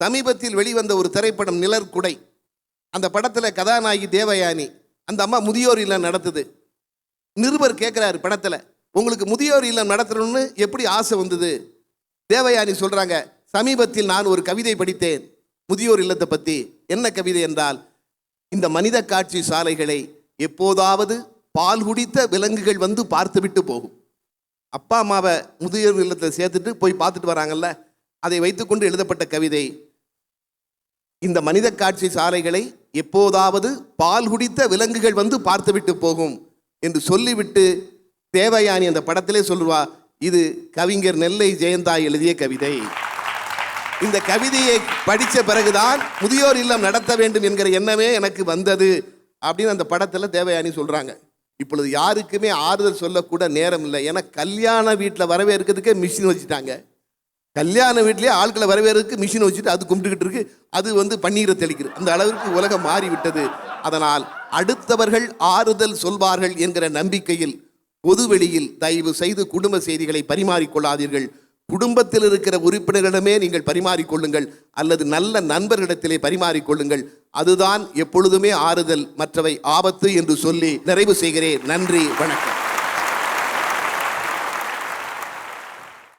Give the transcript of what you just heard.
சமீபத்தில் வெளிவந்த ஒரு திரைப்படம் நிழற்குடை அந்த படத்தில் கதாநாயகி தேவயானி அந்த அம்மா முதியோர் இல்லம் நடத்துது. நிருபர் கேட்குறாரு படத்தில் உங்களுக்கு முதியோர் இல்லம் நடத்தணும்னு எப்படி ஆசை வந்தது? தேவயானி சொல்கிறாங்க சமீபத்தில் நான் ஒரு கவிதை படித்தேன் முதியோர் இல்லத்தை பற்றி என்ன கவிதை என்றால் இந்த மனித காட்சி சாலைகளை எப்போதாவது பால் குடித்த விலங்குகள் வந்து பார்த்துவிட்டு போகும். அப்பா அம்மாவை முதியோர் இல்லத்தில் சேர்த்துட்டு போய் பார்த்துட்டு வராங்கல்ல அதை வைத்துக்கொண்டு எழுதப்பட்ட கவிதை. இந்த மனித காட்சி சாலைகளை எப்போதாவது பால் குடித்த விலங்குகள் வந்து பார்த்துவிட்டு போகும் என்று சொல்லிவிட்டு தேவயானி அந்த படத்திலே சொல்லுவா இது கவிஞர் நெல்லை ஜெயந்தா எழுதிய கவிதை. இந்த கவிதையை படித்த பிறகுதான் முதியோர் இல்லம் நடத்த வேண்டும் என்கிற எண்ணமே எனக்கு வந்தது அப்படின்னு அந்த படத்தில் தேவயானி சொல்கிறாங்க இப்பொழுது யாருக்குமே ஆறுதல் சொல்லக்கூட நேரம் இல்லை. ஏன்னா கல்யாண வீட்டில் வரவேற்கிறதுக்கே மிஷின் வச்சுட்டாங்க. கல்யாண வீட்லயே ஆட்களை வரவேறதுக்கு மிஷின் வச்சுட்டு அது கும்பிட்டுக்கிட்டு இருக்கு. அது வந்து பன்னீரை தெளிக்கிறது அந்த அளவிற்கு உலகம் மாறிவிட்டது. அதனால் அடுத்தவர்கள் ஆறுதல் சொல்வார்கள் என்கிற நம்பிக்கையில் பொதுவெளியில் தயவு செய்து குடும்ப செய்திகளை பரிமாறிக்கொள்ளாதீர்கள். குடும்பத்தில் இருக்கிற உறுப்பினர்களிடமே நீங்கள் பரிமாறிக்கொள்ளுங்கள். அல்லது நல்ல நண்பர்களிடத்திலே பரிமாறிக்கொள்ளுங்கள். அதுதான் எப்பொழுதுமே ஆறுதல் மற்றவை ஆபத்து என்று சொல்லி நிறைவு செய்கிறேன். நன்றி வணக்கம்.